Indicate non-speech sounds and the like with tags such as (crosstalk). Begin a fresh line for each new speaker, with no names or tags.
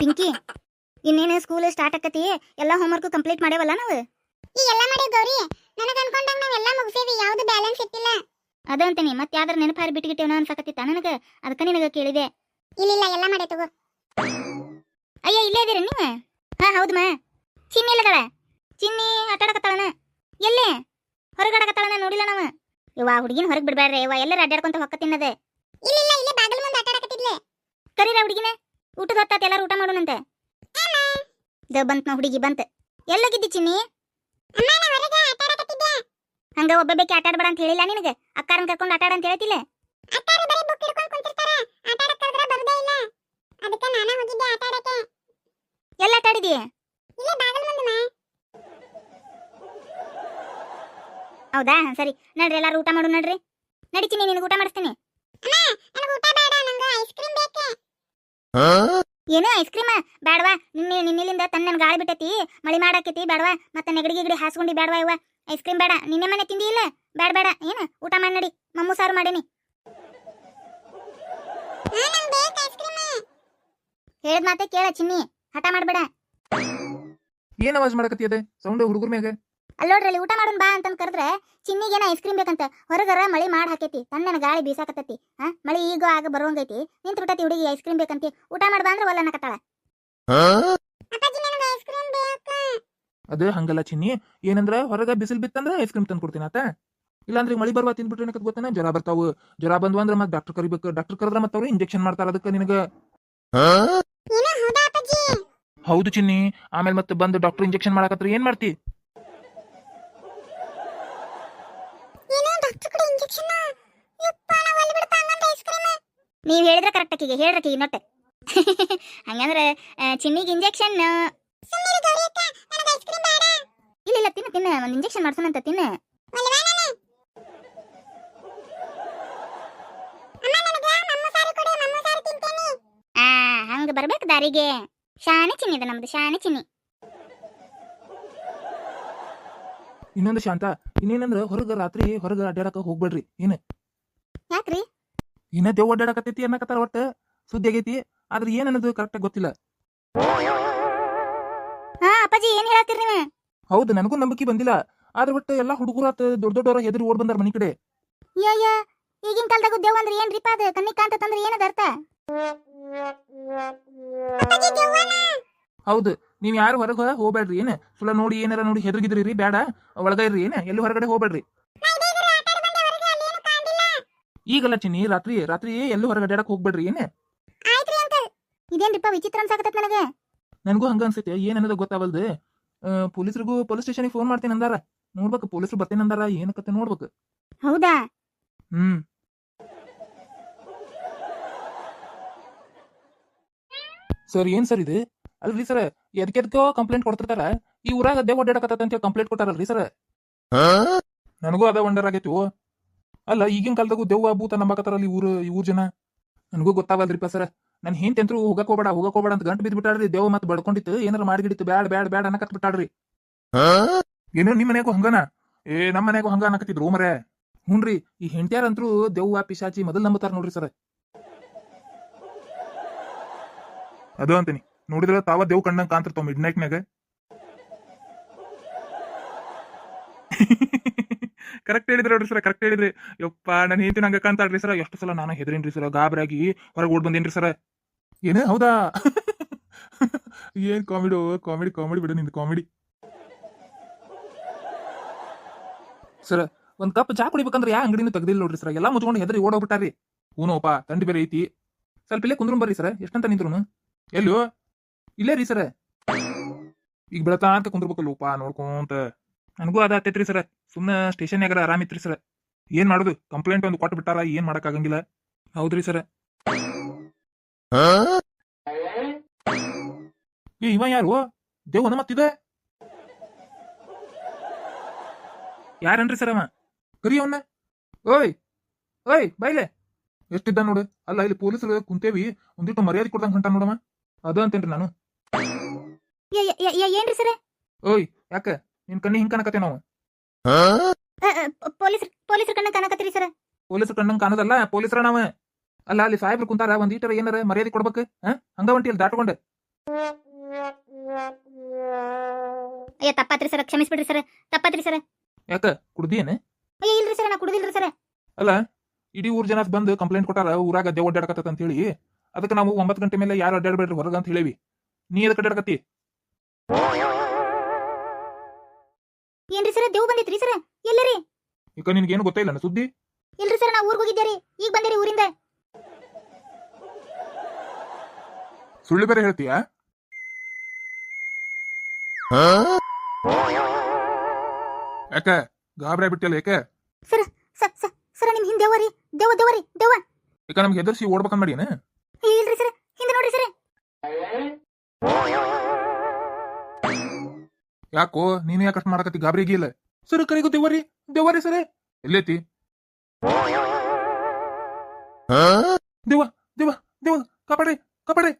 ಪಿಂಕಿ ಇನ್ನೇನು school start ಆಕತಿ? ಎಲ್ಲ ಹೋಮ್ವರ್ಕ್ ಕಂಪ್ಲೀಟ್ ಮಾಡೇವಲ್ಲ ನಾವು?
ಈ ಎಲ್ಲ ಮಾಡೇವ್ ಗೌರಿ. ನನಗೆ ಅನ್ಕೊಂಡಂಗ ಎಲ್ಲ ಮುಗಿಸೇವಿ ಯಾವುದು ಬ್ಯಾಲೆನ್ಸ್ ಇಟ್ಟಿಲ್ಲ.
ಅದ ಅಂತೀನಿ ಮತ್ತೆ ಯಾವ್ದಾರ ನೆನಪು ಹಾರಿ ಬಿಟ್ಗಿಟ್ಟೇವನ ಅನ್ಸಕತ್ತಿತ್ತ ನನಗೆ? ಅದಕ್ಕೆ ನಿನಗೆ ಕೇಳಿದೆ.
ಇಲ್ಲ ಇಲ್ಲ ಎಲ್ಲ ಮಾಡೇ ತಗೋ.
ಅಯ್ಯ ಇಲ್ಲೇ ಇದೀರಿ ನೀವು? ಹಾ ಹೌದು ಮಾ. ಚಿನ್ನಿ ಎಲ್ಲದಾಳ ಚಿನ್ನಿ ಆಟಾಡಕತ್ತಾಳನ ಎಲ್ಲೇ? ಹೊರಗಡಕತ್ತಾಳನ ನೋಡಿಲ್ಲ ನಾವು? ಇವ ಹುಡುಗಿನ ಹೊರಗೆ ಬಿಡಬೇಡ್ರಿ ಇವ ಎಲ್ಲರ ಅಡ್ಡಾಡ್ಕೊಂತ ಹೊಕ್ಕ ತಿನ್ನದೆ.
ಇಲ್ಲ ಇಲ್ಲ ಇಲ್ಲೇ ಬಾಗಿಲು ಮುಂದೆ ಆಟ ಆಡಕತ್ತಿದ್ಲೆ
ಕರೀರ ಹುಡುಗಿನ. ಊಟದ ಹೊತ್ತಾತ ಎಲ್ಲಾರು ಊಟ ಮಾಡೋಣಂತೆ. ದ ಬಂತ ನಾ ಹುಡುಗಿ ಬಂತ. ಎಲ್ಲೋಗಿದ್ದಿ ಚಿನ್ನಿ?
ಅಮ್ಮ ನಾ ಹೊರಗೆ ಆಟ ಆಡಕತ್ತಿದ್ದೆ
ಹಂಗ ಒಬ್ಬಬೇಕಿ ಆಟ ಆಡ್ಬೇಡ ಅಂತ ಹೇಳಿಲ್ಲ ನಿನಗೆ? ಅಕ್ಕಾರನ್ ಕರ್ಕೊಂಡು ಆಟ ಅಂತ ಹೇಳ್ತಿಲ್ಲ?
ಬುಕ್
ಎಲ್ಲ ಆಟ ಆಡಿದಿ
ಇಲ್ಲೇ ಮುಂದೆ ಮಾ
ಹೌದಾ? ಸರಿ. ನಡ್ರಿ ಎಲ್ಲಾರು ಊಟ ಮಾಡು ನಡ್ರಿ. ನಡಿತೀನಿ ಚಿನ್ನಿ ನಿನಗೆ ಊಟ ಮಾಡಿಸ್ತೀನಿ.
ಊಟ ಬೇಡ ನಂಗೆ ಐಸ್ ಕ್ರೀಮ್ ಬೇಕೆ.
ಏನು ಐಸ್ ಕ್ರೀಮ್ ಬೇಡವಾ ನಿನ್ನೆ ನಿನ್ನಿಲಿಂದ ತನ್ನ ಗಾಳಿ ಬಿಟ್ಟತಿ. ಮಳಿ ಮಾಡಾಕೈತಿ ಬೇಡವಾ ಮತ್ತೆ ನೆಗಡಿ ಗಿಗಡಿ ಹಾಸ್ಕೊಂಡಿ ಬೇಡವಾ ಇವ ಐಸ್ ಕ್ರೀಮ್ ಬೇಡ ನಿನ್ನೆ ಮನೆ ತಿಂದಿ ಇಲ್ಲ? ಬೇಡ ಬೇಡ ಏನು? ಊಟ ಮಾಡಿ ನಡಿ. ಮಮ್ಮು ಸಾರು ಮಾಡೇನಿ. ಹೇಳದ್ ಮಾತೆ ಕೇಳ ಚಿನ್ನಿ. ಹಠ ಮಾಡ್ಬೇಡ.
ಏನ್ ಅವಾಜ್ ಮಾಡಕತ್ತಿ ಅದೇ? ಸೌಂಡ್ ಹುಡುಗರ ಮ್ಯಾಗ?
ಅಲ್ಲೋಡ್ರಿ ಅಲ್ಲಿ ಊಟ ಮಾಡೋಣ ಬಾ ಅಂತಂದ್ ಕರೆದ್ರೆ ಚಿನ್ನಿಗೇನ ಐಸ್ ಕ್ರೀಮ್ ಬೇಕಂತ ಹೊರಗರ ಮಳಿ ಮಾಡಿ ಹಾಕೈತಿ ತಣ್ಣನ ಗಾಳಿ ಬೀಸಾಕತ್ತೈತಿ. ಹಾ ಮಳಿ ಈಗ ಆಗ ಬರುವಂಗೈತಿ ನಿಂತು ಬಿಟ್ಟತಿ ಹುಡುಗಿ ಐಸ್ ಕ್ರೀಮ್ ಬೇಕಂತಿ ಊಟ ಮಾಡ್ಬಾ ಅಂದ್ರೆ ಒಲ್ಲ ಅನ್ನಕತ್ತಾಳ
ಅದು ಹಂಗಲ್ಲ ಚಿನ್ನಿ ಏನಂದ್ರ ಹೊರಗ ಬಿಸಿಲ್ ಬಿತ್ತಂದ್ರ ಐಸ್ ಕ್ರೀಮ್ ತಂದು ಕೊಡ್ತೀನಿ ಆತ. ಇಲ್ಲಾಂದ್ರೆ ಮಳಿ ಬರುವ ತಿಂದ್ಬಿಟ್ರೆ ಏನಕ್ಕೆ ಗೊತ್ತೇನ? ಜ್ವರ ಬರ್ತಾವು. ಜ್ವರ ಬಂದ್ವು ಅಂದ್ರೆ ಮತ್ತೆ ಡಾಕ್ಟರ್ ಕರಿಬೇಕು ಡಾಕ್ಟರ್ ಕರೆದ್ರೆ ಮತ್ತೆ ಅವ್ರು ಇಂಜೆಕ್ಷನ್ ಮಾಡ್ತಾರ ಅದಕ್ಕೆ ನಿನಗ.
ಏನು ಹೌದಾ ಅಪ್ಪಾಜಿ?
ಹೌದು ಚಿನ್ನಿ ಆಮೇಲೆ ಮತ್ತೆ ಬಂದು ಡಾಕ್ಟರ್ ಇಂಜೆಕ್ಷನ್ ಮಾಡಕತ್ರ ಏನ್ ಮಾಡ್ತಿ
ಏನು ಡಾಕ್ಟರ್ ಕಡೆ ಇಂಜೆಕ್ಷನ್ ಯಪ್ಪ ನಾ ಒಲ್ಲಿ ಬಿಡ್ತಾ ಹಂಗಂತ ಐಸ್ ಕ್ರೀಮ್
ನೀವ್ ಹೇಳಿದ್ರೆ ಕರೆಕ್ಟ್ ಆಕಿಗೆ ಹೇಳ್ರಕಿಗೆ ನೊಟ್ಟೆ (laughs) ಹಂಗಂದ್ರೆ ಚಿನ್ನಿಗೆ ಇಂಜೆಕ್ಷನ್ ಇಲ್ಲ ಇಲ್ಲ, ತಿನ್ನ ತಿನ್ನ, ಒಂದು ಇಂಜೆಕ್ಷನ್ ಮಾಡ್ಸೋಣಂತ ತಿನ್ನ. ಹಂಗ ಬರ್ಬೇಕು ದಾರಿಗೆ. ಶಾನೆ ಚಿನ್ನಿ ಇದೆ ನಮ್ದು ಶಾನೆ ಚಿನ್ನಿ.
ಇನ್ನೊಂದು ಶಾಂತ ಇನ್ನೇನಂದ್ರ ಹೊರಗ ರಾತ್ರಿ ಹೊರಗ ಅಡ್ಡಾಡಕ ಹೋಗ್ಬೇಡ್ರಿ ಏನ?
ಯಾಕ್ರಿ?
ಇನ್ನ ದೇವ್ ಅಡ್ಡಾಡಕತ್ತೈತಿ ಅನ್ನಕತ್ತಾರ ಒಟ್ಟ ಸುದ್ದಿ ಆಗೈತಿ ಆದ್ರೆ ಏನ್ ಅನ್ನೋದು ಕರೆಕ್ಟ್ ಗೊತ್ತಿಲ್ಲ.
ಹಾ ಅಪ್ಪಾಜಿ ಏನ್ ಹೇಳತ್ತೀರಿ ನೀವು?
ಹೌದು ನನಗೂ ನಂಬಿಕೆ ಬಂದಿಲ್ಲ ಆದ್ರೆ ಒಟ್ಟು ಎಲ್ಲಾ ಹುಡುಗರು ಆತ ದೊಡ್ಡ ದೊಡ್ಡವರ ಹೆದರಿ ಓಡ್ ಬಂದಾರ ಮನಿ ಕಡೆ.
ಅಯ್ಯ ಈಗಿನ ಕಾಲದಾಗ ದೇವ್ ಅಂದ್ರೆ ಏನ್ರಿಪ್ಪ ಅದು? ಕಣ್ಣಿಗೆ ಕಾಂತಂದ್ರೆ ಏನದ ಅರ್ಥ?
ಹೌದು ನೀವ್ ಯಾರು ಹೊರಗೆ ಹೋಗ್ಬೇಡ್ರಿ ಏನು? ಸುಳ್ಳ ನೋಡಿ ಏನಾರ ನೋಡಿ ಹೆದರ್ಗಿದ್ರಿ ಬೇಡ. ಒಳಗ ಇರ್ರಿ ಏನು? ಎಲ್ಲಿ ಹೊರಗಡೆ ಹೋಗ್ಬೇಡ್ರಿ. ಈಗಲ್ಲ ಚಿನ್ನಿ ರಾತ್ರಿ ರಾತ್ರಿ ಎಲ್ಲಿ ಹೊರಗಡೆ ಆಡಕ್ ಹೋಗ್ಬೇಡ್ರಿ ಏನ್?
ಇದೇನ್ರಿಪ್ಪ ವಿಚಿತ್ರ ಅನ್ಸಾಕತ್ತೈತ್ ನನಗೆ?
ನನಗೂ ಹಂಗ ಅನ್ಸೈತೆ. ಏನ್ ಅನ್ನೋದು ಗೊತ್ತಾವಲ್ದು ಪೊಲೀಸರಿಗೂ ಪೊಲೀಸ್ ಸ್ಟೇಷನ್ಗೆ ಫೋನ್ ಮಾಡ್ತೀನಿ ಅಂದಾರ. ನೋಡ್ಬೇಕು ಪೊಲೀಸರು ಬರ್ತೀನಿ ಅಂದಾರ ಏನಕತ್ತೆ ನೋಡ್ಬೇಕು.
ಹೌದಾ?
ಹ್ಮ್. ಸರ್ ಏನ್ ಸರ್ ಇದು? ಅಲ್ರಿ ಸರ್ ಎದಕ್ಕೆದಕ್ಕೋ ಕಂಪ್ಲೇಂಟ್ ಕೊಡ್ತಿರ್ತಾರ? ಈ ಊರಾಗ ಅದೇ ಒಡ್ಡಾಡಕತ್ತ ಅಂತ ಕಂಪ್ಲೇಂಟ್ ಕೊಟ್ಟಾರಲ್ರಿ ಸರ್ ನನಗೂ ಅದ ವಂಡರ್ ಆಗೈತಿ. ಅಲ್ಲ, ಈಗಿನ ಕಾಲದಾಗೂ ದೆವ್ವ, ಭೂತ ನಂಬಕತ್ತಾರಲ್ಲ ಅಲ್ಲಿ ಊರು, ಈ ಊರ್ ಜನ? ನನಗೂ ಗೊತ್ತಾವಲ್ರಿಪ್ಪ ಸರ್ ನನ್ ಹೆಂಡತಿ ಅಂತೂ ಹೋಗಕ್ ಹೋಗ್ಬೇಡ ಹೋಗಕ್ ಹೋಗ್ಬೇಡ ಅಂತ ಗಂಟು ಬಿದ್ದು ಬಿಟ್ಟಾಡ್ರಿ ದೇವ್ ಮತ್ತೆ ಬಡ್ಕೊಂಡಿತ್ತು, ಏನಾರ ಮಾಡಿಗಿಡಿತ್ತು, ಬ್ಯಾಡ ಬ್ಯಾಡ ಬ್ಯಾಡ ಅನ್ನಕತ್ ಬಿಟ್ಟಾಡ್ರಿ ಏನೋ ನಿಮ್ ಮನೆಗೂ ಹಂಗನ? ಏ ನಮ್ಮ ಮನೆಗೂ ಹಂಗ ಅನ್ನಕತ್ತಿದ್ರು ಮರೇ ಹುನ್ರಿ, ಈ ಹೆಂಡ್ತ್ಯಾರಂತ್ರು ದೆವ್ವ, ಪಿಶಾಚಿ ಮೊದಲ್ ನಂಬತಾರ ನೋಡ್ರಿ ಸರ್ ಅದು ಅಂತೀನಿ. ನೋಡಿದ್ರ ತಾವ ದೇವ್ ಕಣ್ಣಂಗ್ ಕಾಂತಿರ್ತಾವ ಮಿಡ್ ನೈಟ್ನಾಗ ಕರೆಕ್ಟ್ ಹೇಳಿದ್ರಿ ನೋಡ್ರಿ ಸರ್ ಕರೆಕ್ಟ್ ಹೇಳಿದ್ರಿ. ಯಪ್ಪ ನನ್ನ ಹೆಂಡತಿ ನಂಗೆ ಕಾಣ್ತಾಳ್ರಿ ಸರ್. ಎಷ್ಟು ಸಲ ನಾನು ಹೆದರೇನ್ರಿ ಸರ್, ಗಾಬರಾಗಿ ಹೊರಗೆ ಓಡ್ ಬಂದೇನ್ರಿ ಸರ್. ಏನು, ಹೌದಾ? ಏನ್ ಕಾಮಿಡಿ ಕಾಮಿಡಿ ಕಾಮಿಡಿ ಬಿಡು ನಿಂದು ಕಾಮಿಡಿ ಸರ್, ಒಂದ್ ಕಪ್ ಚಾ ಕುಡಿಬೇಕಂದ್ರೆ ಯಾ ಅಂಗಡಿನೂ ತೆಗ್ದಿಲ್ಲ ನೋಡ್ರಿ ಸರ್. ಎಲ್ಲಾ ಮುಚ್ಕೊಂಡು ಹೆದ್ರಿ ಓಡೋಗ್ಬಿಟ್ಟಾರಿ ಹೂನೋಪ, ತಂಡಿ ಬೇರೆ ಐತಿ. ಸ್ವಲ್ಪ ಇಲ್ಲೇ ಕುಂದ್ರು ಬರ್ರಿ ಸರ್. ಎಷ್ಟಂತ ನಿಂತ್ರು ಎಲ್ಲೋ ಇಲ್ಲೇ ರೀ ಸರ? ಈಗ ಬೆಳತಾ ಅಂತ ಕುಂದ್ರಬೇಕಲ್ಲೋಪ ನೋಡ್ಕೊಂತ. ನನಗೂ ಅದ ಆತೈತ್ರಿ ಸರ್. ಸುಮ್ಮನೆ ಸ್ಟೇಷನ್ಯಾಗಾರ ಆರಾಮಿತ್ರಿ ಸರ. ಏನ್ ಮಾಡೋದು? ಕಂಪ್ಲೇಂಟ್ ಒಂದು ಕೊಟ್ಟು ಬಿಟ್ಟಾರ, ಏನ್ ಮಾಡಕ್ ಆಗಂಗಿಲ್ಲ ಹೌದ್ರಿ ಸರ. ಏ, ಇವ ಯಾರು? ದೇವನ ಮತ್ತಿದೆ ಯಾರನ್ರಿ ಸರ್ ಅವ? ಕರಿ ಅವನ್ನ ಓಯ್ ಓಯ್ ಬೈಲೆ ಎಷ್ಟಿದ್ದ ನೋಡು? ಅಲ್ಲ, ಇಲ್ಲಿ ಪೊಲೀಸರು ಕುಂತೇವಿ ಒಂದಿಟ್ಟು ಮರ್ಯಾದೆ ಕೊಡ್ದಂಗ್ ಹೊಂಟ ನೋಡಮ್ಮ ಅದು ಅಂತೇನ್ರಿ ನಾನು.
ಏನ್ರಿ ಸರ್
ಓಯ್ ಯಾಕ ನಿನ್ ಕಣ್ಣಿ ಹಿಂಗ್ ಕಾಣಕತ್ತೆ ನಾವು
ಪೊಲೀಸ್ ಪೊಲೀಸರ ಕಣ್ಣ ಕಾಣಕತ್ತೀರಿ ಸರ್
ಪೊಲೀಸರು ಕಣ್ಣಂಗ್ ಕಾಣೋದಲ್ಲ ಪೊಲೀಸರ ನಾವ ಅಲ್ಲ ಅಲ್ಲಿ ಸಾಹೇಬ್ರು ಕುಂತಾರ ಒಂದ್ ಈಟರ ಏನಾರ ಮರ್ಯಾದೆ ಕೊಡ್ಬೇಕು ಹಾ ಹಂಗ ಹೊಂಟಿ ಅಲ್ಲಿ ದಾಟ್ಕೊಂಡೆ
ಅಯ್ಯ ತಪ್ಪಾತ್ರಿ ಸರ್ ಕ್ಷಮಿಸ್ಬಿಡ್ರಿ ಸರ್ ತಪ್ಪಾತ್ರಿ ಸರ್
ಯಾಕ ಕುಡ್ದಿಯೇನೆ
ಅಯ್ಯ ಇಲ್ರಿ ಸರ್ ನಾ ಕುಡುದಿಲ್ರಿ ಸರ್
ಅಲ್ಲ ಇಡೀ ಊರ್ ಜನ ಬಂದು ಕಂಪ್ಲೇಂಟ್ ಕೊಟ್ಟಾರ ಊರಾಗ ದೇವ್ ಅಡ್ಡಾಡಕತ್ತ ಅಂತ ಹೇಳಿ ಅದಕ್ಕೆ ನಾವು ಒಂಬತ್ತು ಗಂಟೆ ಮೇಲೆ ಯಾರು ಅಡ್ಡಾಡ್ಬೇಡ್ರಿ ಹೊರಗ ಅಂತ ಹೇಳಿವಿ ನೀ ಎದಕ್ಕೆ ಅಡ್ಡಾಡಕತ್ತಿ
ಏನ್ರಿ ಸರ್ ದೇವ್ ಬಂದಿತ್ರಿ ಸರ್? ಎಲ್ಲರಿ?
ಈಗ ನಿನ್ಗೇನು ಗೊತ್ತಿಲ್ಲ ಸುದ್ದಿ?
ಇಲ್ರಿ ಸರ್ ನಾವು ಊರಿಗೆ ಹೋಗಿದ್ದೆ ರೀ ಈಗ ಬಂದಿರಿ ಊರಿಂದ.
ಸುಳ್ಳು ಬೇರೆ ಹೇಳ್ತೀಯಾ? ಯಾಕ ಗಾಬರಿ ಬಿಟ್ಟಿಲ್ಲ ಯಾಕೆ?
ಸರ್ ಸರ್ ಸರ್ ನಿಮ್ ಹಿಂದೆ ದೇವ ದೇವ ದೇವ ರೀ ದೇವ
ಈಗ ನಮ್ಗೆ ಹೆದರ್ಸಿ ಓಡ್ಬೇಕಂದ್ ಮಾಡಿಯೇನ? ಯಾಕೋ ನೀನು ಯಾಕಷ್ಟು ಮಾಡಕತ್ತಿ ಗಾಬರಿ ಗೀಲ ಸರ್ ಕರೆಗೂ ದೇವರಿ ದೇವರಿ ಸರೇ ಎಲ್ಲೈತಿ ದೇವ ದೇವ ದೇವ ಕಾಪಾಡ್ರಿ ಕಾಪಾಡ್ರಿ